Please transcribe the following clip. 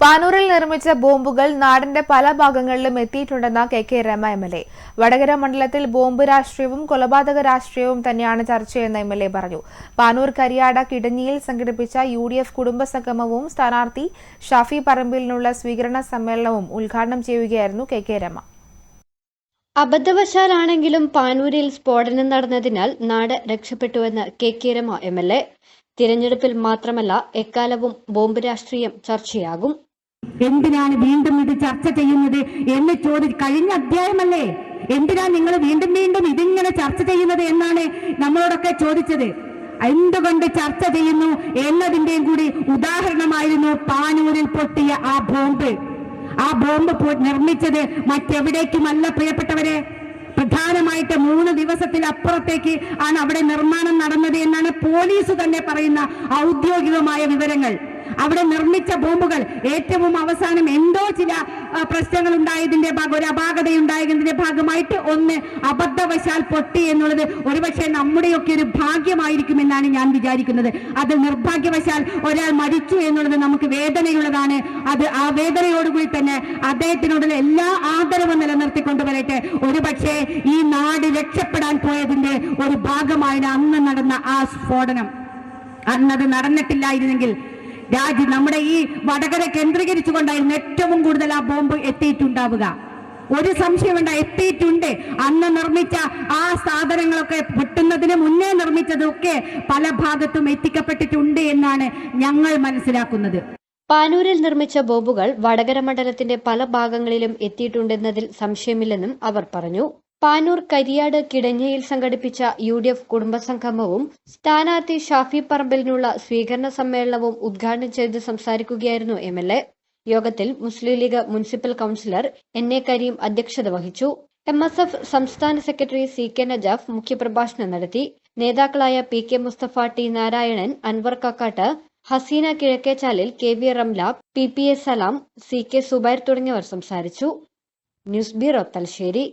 പാനൂരിൽ നിർമ്മിച്ച ബോംബുകൾ നാടിന്റെ പല ഭാഗങ്ങളിലും എത്തിയിട്ടുണ്ടെന്ന K K Rama M L A. Vadakara മണ്ഡലത്തിൽ ബോംബ് രാഷ്ട്രീയവും കൊലപാതക രാഷ്ട്രീയവും തന്നെയാണ് ചർച്ചയെന്ന് എം എൽ എ പറഞ്ഞു. പാനൂർ കരിയാട കിടഞ്ഞിയിൽ സംഘടിപ്പിച്ച യു ഡി എഫ് കുടുംബസംഗമവും സ്ഥാനാർത്ഥി ഷാഫി പറമ്പിലിനുള്ള സ്വീകരണ സമ്മേളനവും ഉദ്ഘാടനം ചെയ്യുകയായിരുന്നു കെ കെ രമ. അബദ്ധവശാലാണെങ്കിലും പാനൂരിൽ സ്ഫോടനം നടന്നതിനാൽ നാട് രക്ഷപ്പെട്ടുവെന്ന് K K Rama M L A. തിരഞ്ഞെടുപ്പിൽ മാത്രമല്ല എക്കാലവും ബോംബ് രാഷ്ട്രീയം ചർച്ചയാകും. എന്തിനാണ് വീണ്ടും ഇത് ചർച്ച ചെയ്യുന്നത് എന്ന് ചോദി കഴിഞ്ഞ അധ്യായമല്ലേ? എന്തിനാ നിങ്ങൾ വീണ്ടും വീണ്ടും ഇതിങ്ങനെ ചർച്ച ചെയ്യുന്നത് എന്നാണ് നമ്മളോടൊക്കെ ചോദിച്ചത്. എന്തുകൊണ്ട് ചർച്ച ചെയ്യുന്നു എന്നതിന്റെയും കൂടി ഉദാഹരണമായിരുന്നു പാനൂരിൽ പൊട്ടിയ ആ ബോംബ്. ആ ബോംബ് നിർമ്മിച്ചത് മറ്റെവിടേക്കുമല്ല പ്രിയപ്പെട്ടവരെ. പ്രധാനമായിട്ട് മൂന്ന് ദിവസത്തിൽ അപ്പുറത്തേക്ക് ആണ് അവിടെ നിർമ്മാണം നടന്നത് എന്നാണ് പോലീസ് തന്നെ പറയുന്ന ഔദ്യോഗികമായ വിവരങ്ങൾ. അവിടെ നിർമ്മിച്ച ബോംബുകൾ ഏറ്റവും അവസാനം എന്തോ ചില പ്രശ്നങ്ങൾ ഉണ്ടായതിന്റെ ഭാഗം ഒരു അപാകതയുണ്ടായതിന്റെ ഭാഗമായിട്ട് ഒന്ന് അബദ്ധവശാൽ പൊട്ടി എന്നുള്ളത്. ഒരുപക്ഷെ നമ്മുടെയൊക്കെ ഒരു ഭാഗ്യമായിരിക്കുമെന്നാണ് ഞാൻ വിചാരിക്കുന്നത്. അത് നിർഭാഗ്യവശാൽ ഒരാൾ മരിച്ചു എന്നുള്ളത് നമുക്ക് വേദനയുള്ളതാണ്. അത് ആ വേദനയോടുകൂടി തന്നെ അദ്ദേഹത്തിനോടുള്ള എല്ലാ ആദരവും നിലനിർത്തിക്കൊണ്ട് വരട്ടെ ഒരുപക്ഷെ ഈ നാട് രക്ഷപ്പെടാൻ പോയതിന്റെ ഒരു ഭാഗമായാണ് അന്ന് നടന്ന ആ സ്ഫോടനം. അന്നത് നടന്നിട്ടില്ലായിരുന്നെങ്കിൽ രാജ്യം നമ്മുടെ ഈ വടകര കേന്ദ്രീകരിച്ചുകൊണ്ടായിരുന്നു ഏറ്റവും കൂടുതൽ ആ ബോംബ് എത്തിയിട്ടുണ്ടാവുക. ഒരു സംശയം വേണ്ട എത്തിയിട്ടുണ്ട്. അന്ന് നിർമ്മിച്ച ആ സാധനങ്ങളൊക്കെ പൊട്ടുന്നതിന് മുന്നേ നിർമ്മിച്ചതൊക്കെ പല ഭാഗത്തും എത്തിക്കപ്പെട്ടിട്ടുണ്ട് എന്നാണ് ഞങ്ങൾ മനസ്സിലാക്കുന്നത്. പാനൂരിൽ നിർമ്മിച്ച ബോംബുകൾ വടകര മണ്ഡലത്തിന്റെ പല ഭാഗങ്ങളിലും എത്തിയിട്ടുണ്ടെന്നതിൽ സംശയമില്ലെന്നും അവർ പറഞ്ഞു. പാനൂർ കരിയാട് കിടഞ്ഞയിൽ സംഘടിപ്പിച്ച യു ഡി എഫ് കുടുംബസംഗമവും സ്ഥാനാർത്ഥി ഷാഫി പറമ്പലിനുള്ള സ്വീകരണ സമ്മേളനവും ഉദ്ഘാടനം ചെയ്ത് സംസാരിക്കുകയായിരുന്നു എം എൽ എ. യോഗത്തിൽ Muslim League municipal councillor N A Karim അധ്യക്ഷത വഹിച്ചു. എം എസ് എഫ് സംസ്ഥാന സെക്രട്ടറി സി കെ നജാഫ് മുഖ്യപ്രഭാഷണം നടത്തി. നേതാക്കളായ P K Mustafa T Narayanan Anwar Kakkat Haseena കിഴക്കേച്ചാലിൽ K V Ramla P P A Salam C K Zubair തുടങ്ങിയവർ സംസാരിച്ചു. News bureau Thalassery.